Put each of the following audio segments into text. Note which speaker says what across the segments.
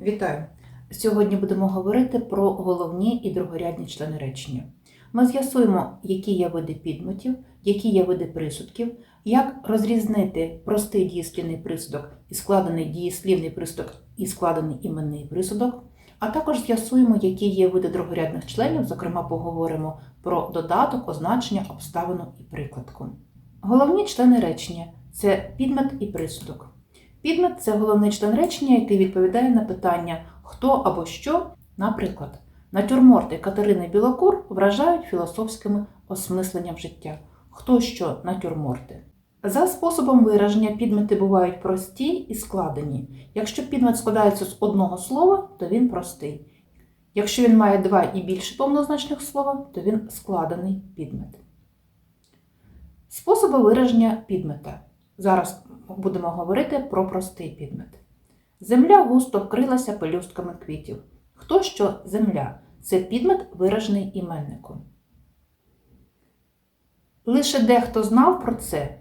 Speaker 1: Вітаю! Сьогодні будемо говорити про головні і другорядні члени речення. Ми з'ясуємо, які є види підметів, які є види присудків, як розрізнити простий дієслівний присудок і складений дієслівний присудок і складений іменний присудок, а також з'ясуємо, які є види другорядних членів, зокрема, поговоримо про додаток, означення, обставину і прикладку. Головні члени речення це підмет і присудок. Підмет це головний член речення, який відповідає на питання хто або що, наприклад, натюрморти Катерини Білокур вражають філософськими осмисленням життя. Хто що натюрморти? За способом вираження підмети бувають прості і складені. Якщо підмет складається з одного слова, то він простий. Якщо він має два і більше повнозначних слова, то він складений підмет. Способи вираження підмета. Зараз будемо говорити про простий підмет. Земля густо вкрилася пелюстками квітів. Хто що земля? Це підмет, виражений іменником. Лише дехто знав про це.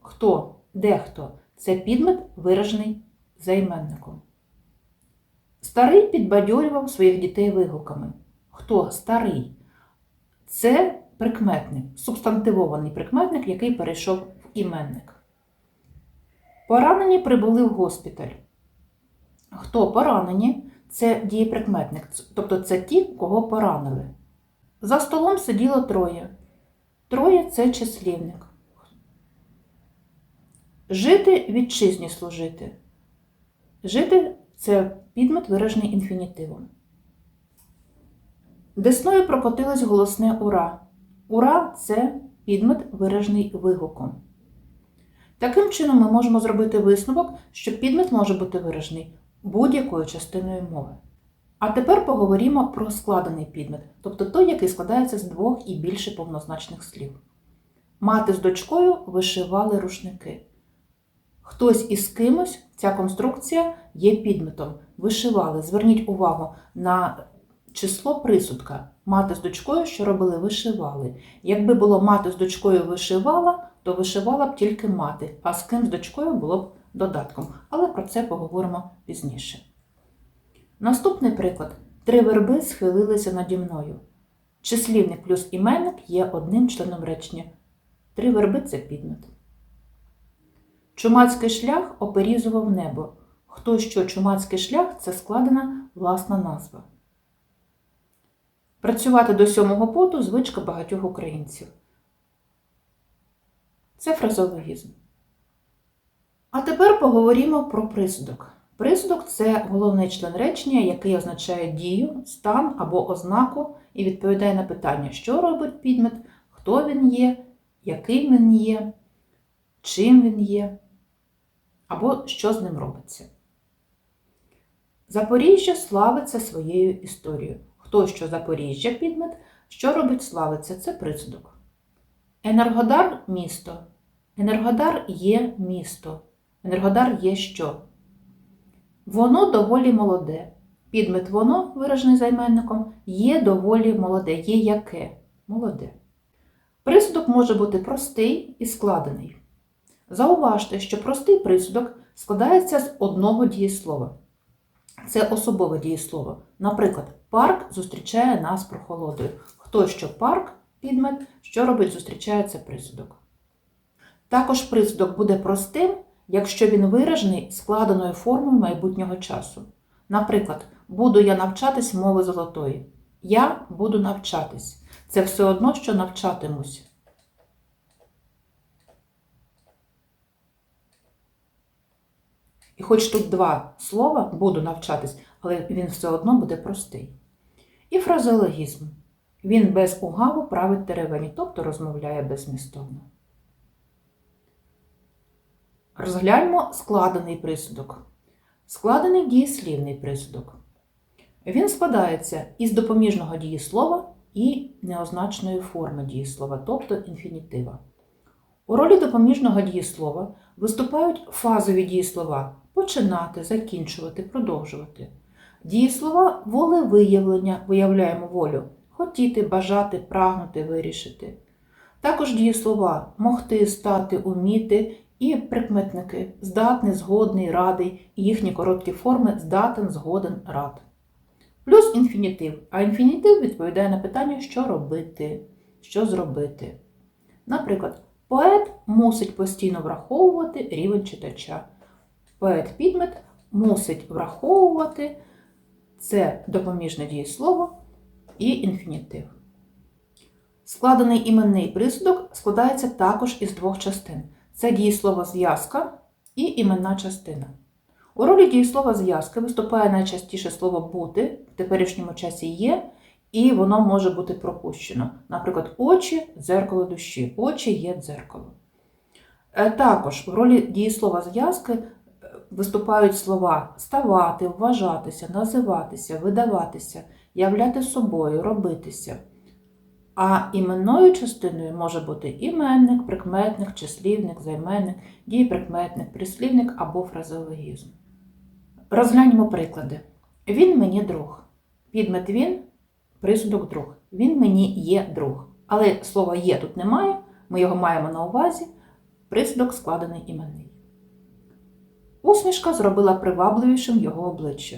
Speaker 1: Хто? Дехто це підмет, виражений займенником. Старий підбадьорював своїх дітей вигуками. Хто старий? Це прикметник, субстантивований прикметник, який перейшов в іменник. Поранені прибули в госпіталь. Хто поранені? Це дієприкметник, тобто це ті, кого поранили. За столом сиділо троє. Троє це числівник. Жити вітчизні служити. Жити це підмет виражений інфінітивом. Десною прокотилось голосне ура. Ура це підмет виражений вигуком. Таким чином, ми можемо зробити висновок, що підмет може бути виражений будь-якою частиною мови. А тепер поговоримо про складений підмет, тобто той, який складається з двох і більше повнозначних слів. Мати з дочкою вишивали рушники. Хтось із кимось, ця конструкція є підметом. Вишивали. Зверніть увагу на число присудка. Мати з дочкою, що робили, вишивали. Якби було мати з дочкою вишивала, то вишивала б тільки мати, а з ким з дочкою було б додатком. Але про це поговоримо пізніше. Наступний приклад. Три верби схилилися наді мною. Числівник плюс іменник є одним членом речення. Три верби це підмет. Чумацький шлях оперізував небо. Хто що чумацький шлях це складена власна назва. Працювати до сьомого поту звичка багатьох українців. Це фразологізм. А тепер поговоримо про присудок. Присудок це головний член речення, який означає дію, стан або ознаку і відповідає на питання, що робить підмет, хто він є, який він є, чим він є, або що з ним робиться. Запоріжжя славиться своєю історією. Хто що Запоріжжя підмет, що робить славиться це присудок. Енергодар місто. Енергодар є місто. Енергодар є що? Воно доволі молоде. Підмет воно, виражений займенником, є доволі молоде. Є яке? Молоде. Присудок може бути простий і складений. Зауважте, що простий присудок складається з одного дієслова. Це особове дієслово. Наприклад, парк зустрічає нас прохолодою. Хто що парк, підмет, що робить, зустрічається присудок. Також присудок буде простим, якщо він виражений складеною формою майбутнього часу. Наприклад, буду я навчатись мови золотої. Я буду навчатись. Це все одно, що навчатимусь. І хоч тут два слова буду навчатись, але він все одно буде простий. І фразеологізм. Він без угаву править теревені, тобто розмовляє безмістовно. Розгляньмо складений присудок. Складений дієслівний присудок. Він складається із допоміжного дієслова і неозначної форми дієслова, тобто інфінітива. У ролі допоміжного дієслова виступають фазові дієслова починати, закінчувати, продовжувати. Дієслова волевиявлення виявляємо волю хотіти, бажати, прагнути, вирішити. Також дієслова могти, стати, уміти І прикметники здатний, згодний, радий, і їхні короткі форми здатен, згоден, рад. Плюс інфінітив. А інфінітив відповідає на питання, що робити, що зробити. Наприклад, поет мусить постійно враховувати рівень читача. Поет-підмет мусить враховувати це допоміжне дієслово і інфінітив. Складений іменний присудок складається також із двох частин. Це дієслово зв'язка і іменна частина. У ролі дієслова зв'язки виступає найчастіше слово бути, в теперішньому часі є, і воно може бути пропущено. Наприклад, очі дзеркало душі. Очі є дзеркало. Е, Також в ролі дієслова зв'язки е, виступають слова ставати, вважатися, називатися, видаватися, являти собою, робитися. А іменною частиною може бути іменник, прикметник, числівник, займенник, дієприкметник, прислівник або фразеологізм. Розгляньмо приклади. Він мені друг. Підмет він, присудок друг. Він мені є друг. Але слова є тут немає, ми його маємо на увазі. Присудок складений іменний. Усмішка зробила привабливішим його обличчя.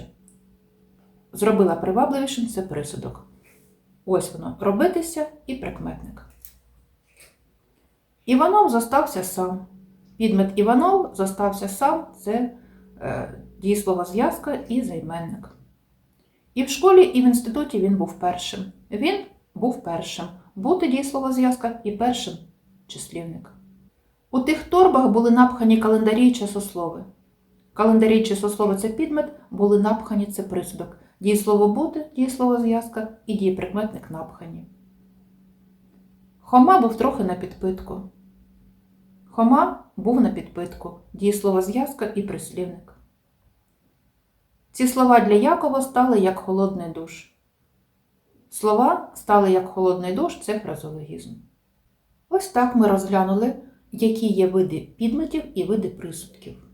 Speaker 1: Зробила привабливішим це присудок. Ось воно робитися і прикметник. Іванов зостався сам. Підмет Іванов зостався сам це е, дієслова зв'язка і займенник. І в школі, і в інституті він був першим. Він був першим. Бути дієслова зв'язка і першим числівник. У тих торбах були напхані календарі і часослови. Календарі і часослови це підмет, були напхані це присудок. Дієслово бути, дієслово зв'язка і дієприкметник напхані. Хома був трохи на підпитку. Хома був на підпитку, дієслово зв'язка і прислівник. Ці слова для Якова стали як холодний душ. Слова стали як холодний душ це фразологізм. Ось так ми розглянули, які є види підметів і види присудків.